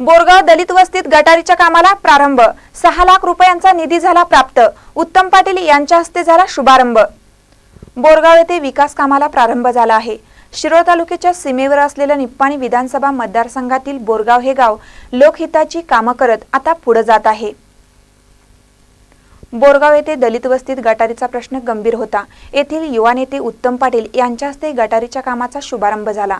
बोरगाव दलित वस्तीत गटारीच्या कामाला प्रारंभ. सहा लाख रुपयांचा निधी झाला प्राप्त. उत्तम पाटील यांच्या हस्ते झाला शुभारंभ. बोरगाव येथे विकास कामाला प्रारंभ झाला आहे. शिरोळ तालुक्याच्या सीमेवर असलेल्या निप्पाणी विधानसभा मतदारसंघातील बोरगाव हे गाव लोकहिताची कामं करत आता पुढे जात आहे. बोरगाव येथे दलित वस्तीत गटारीचा प्रश्न गंभीर होता. येथील युवा नेते उत्तम पाटील यांच्या हस्ते गटारीच्या कामाचा शुभारंभ झाला.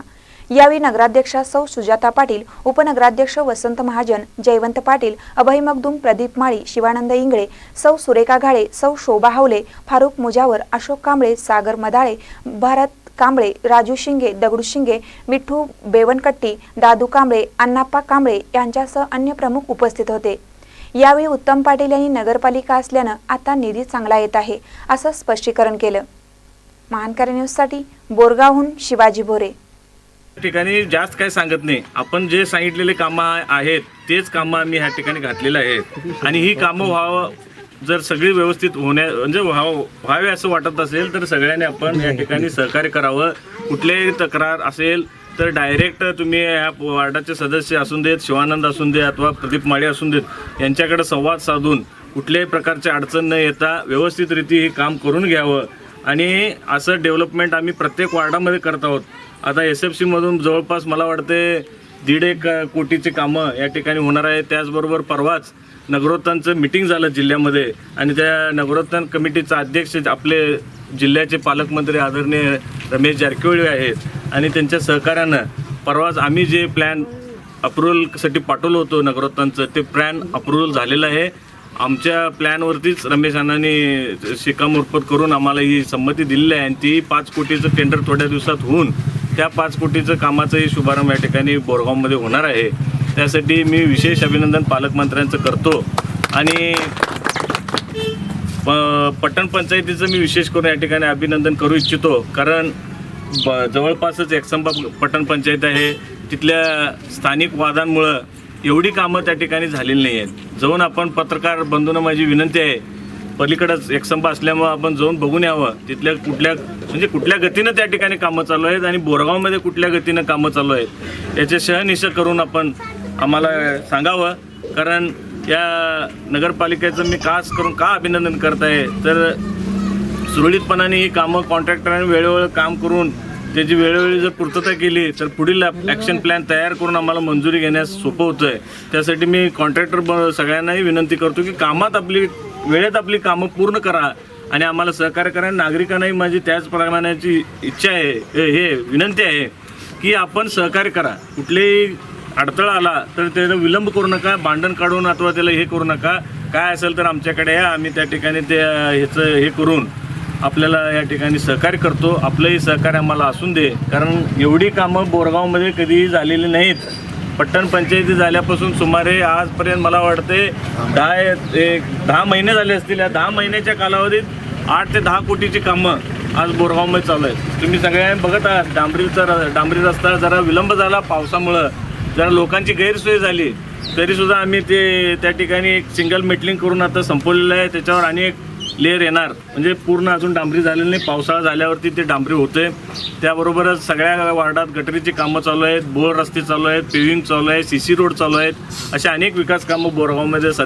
यावेळी नगराध्यक्षा सौ सुजाता पाटील उपनगराध्यक्ष वसंत महाजन जयवंत पाटील अभय मगदूम प्रदीप माळी शिवानंद इंगळे सौ सुरेखा घाळे सौ शोभा हावले फारुख मुजावर अशोक कांबळे सागर मदाळे भारत कांबळे राजू शिंगे दगडू शिंगे मिठू बेवनकट्टी दादू कांबळे अण्णाप्पा कांबळे यांच्यासह अन्य प्रमुख उपस्थित होते. यावेळी उत्तम पाटील यांनी नगरपालिका असल्यानं आता निधी चांगला येत आहे असं स्पष्टीकरण केलं. महानकारी न्यूजसाठी बोरगावहून शिवाजी भोरे. ठिकाणी जास्त काही सांगत नाही. आपण जे सांगितलेले कामं आहेत तेच कामं आम्ही ह्या ठिकाणी घातलेलं आहेत. आणि ही कामं व्हावं जर सगळी व्यवस्थित होण्या म्हणजे व्हावं व्हावे असं वाटत असेल तर सगळ्यांनी आपण या ठिकाणी सहकार्य करावं. कुठल्याही तक्रार असेल तर डायरेक्ट तुम्ही या वार्डाचे सदस्य असून देत शिवानंद असून दे अथवा प्रदीप माळी असून देत यांच्याकडे संवाद साधून कुठल्याही प्रकारची अडचण न येता व्यवस्थितरीती हे काम करून घ्यावं. आणि असं डेव्हलपमेंट आम्ही प्रत्येक वार्डामध्ये करत आहोत. आता एस एफ सीमधून जवळपास मला वाटते दीड एक कोटीची कामं या ठिकाणी होणार आहे त्याचबरोबर परवाच नगरोत्थानचं मिटिंग झालं जिल्ह्यामध्ये आणि त्या नगरोत्थान कमिटीचा अध्यक्ष आपले जिल्ह्याचे पालकमंत्री आदरणीय रमेश जारकिहोळी आहेत आणि त्यांच्या सहकार्यानं परवाच आम्ही जे प्लॅन अप्रुव्हलसाठी पाठवलं होतो नगरोत्थानचं ते प्लॅन अप्रुव्हल झालेलं आहे. आमच्या प्लॅनवरतीच रमेश अण्णांनी शिक्कामोर्फत करून आम्हाला ही संमती दिलेली आहे. आणि ती पाच कोटीचं टेंडर थोड्या दिवसात होऊन त्या पाच कोटीचं कामाचंही शुभारंभ या ठिकाणी बोरगावमध्ये होणार आहे. त्यासाठी मी विशेष अभिनंदन पालकमंत्र्यांचं करतो. आणि प- पट्टण पंचायतीचं मी विशेष करून या ठिकाणी अभिनंदन करू इच्छितो. कारण ब जवळपासच एकसंबा पट्टण पंचायत आहे. तिथल्या स्थानिक वादांमुळं एवढी कामं त्या ठिकाणी झालेली नाही आहेत जाऊन आपण पत्रकार बंधूंना माझी विनंती आहे. पलीकडंच एकसंबा असल्यामुळं आपण जाऊन बघून यावं. तिथल्या कुठल्या म्हणजे कुठल्या गतीनं त्या ठिकाणी कामं चालू आहेत आणि बोरगावमध्ये कुठल्या गतीनं कामं चालू आहेत याचे शहनिश करून आपण आम्हाला सांगावं. कारण या नगरपालिकेचं मी खास करून का अभिनंदन करत आहे? तर सुरळीतपणाने ही कामं कॉन्ट्रॅक्टरांनी वेळोवेळ काम करून त्याची वेळोवेळी जर पूर्तता केली तर पुढील ॲक्शन प्लॅन तयार करून आम्हाला मंजुरी घेण्यास सोपं होतं आहे त्यासाठी मी कॉन्ट्रॅक्टर ब सगळ्यांनाही विनंती करतो की कामात आपली वेळेत आपली कामं पूर्ण करा आणि आम्हाला सहकार्य करा. नागरिकांनाही माझी त्याच प्रमाणाची इच्छा आहे हे हे विनंती आहे की आपण सहकार्य करा. कुठलेही अडथळा आला तर त्याला विलंब करू नका भांडण काढून अथवा त्याला हे करू नका. काय असेल तर आमच्याकडे या आम्ही त्या ठिकाणी ते ह्याचं हे करून आपल्याला या ठिकाणी सहकार्य करतो. आपलंही सहकार्य आम्हाला असून दे. कारण एवढी कामं बोरगावमध्ये कधीही झालेली नाहीत. पट्टण पंचायती झाल्यापासून सुमारे आजपर्यंत मला वाटते दहा एक दहा महिने झाले असतील. या दहा महिन्याच्या कालावधीत आठ ते दहा कोटीची कामं आज बोरगावमध्ये चालू आहेत. तुम्ही सगळ्या बघत आहात. डांबरीचा डांबरी रस्ता जरा विलंब झाला पावसामुळं. जरा लोकांची गैरसोय झाली. तरीसुद्धा आम्ही ते त्या ठिकाणी एक सिंगल मेटलिंग करून आता संपवलेलं आहे. त्याच्यावर आणि एक लेअर येणार. म्हणजे पूर्ण अजून डांबरी झालेली नाही. पावसाळा झाल्यावरती ते डांबरी होते. त्याबरोबरच सगळ्या वार्डात गटरीची कामं चालू आहेत. बोर रस्ते चालू आहेत. पेविंग चालू आहे. सी सी रोड चालू आहेत. अशा अनेक विकास कामं बोरगावमध्ये सध्या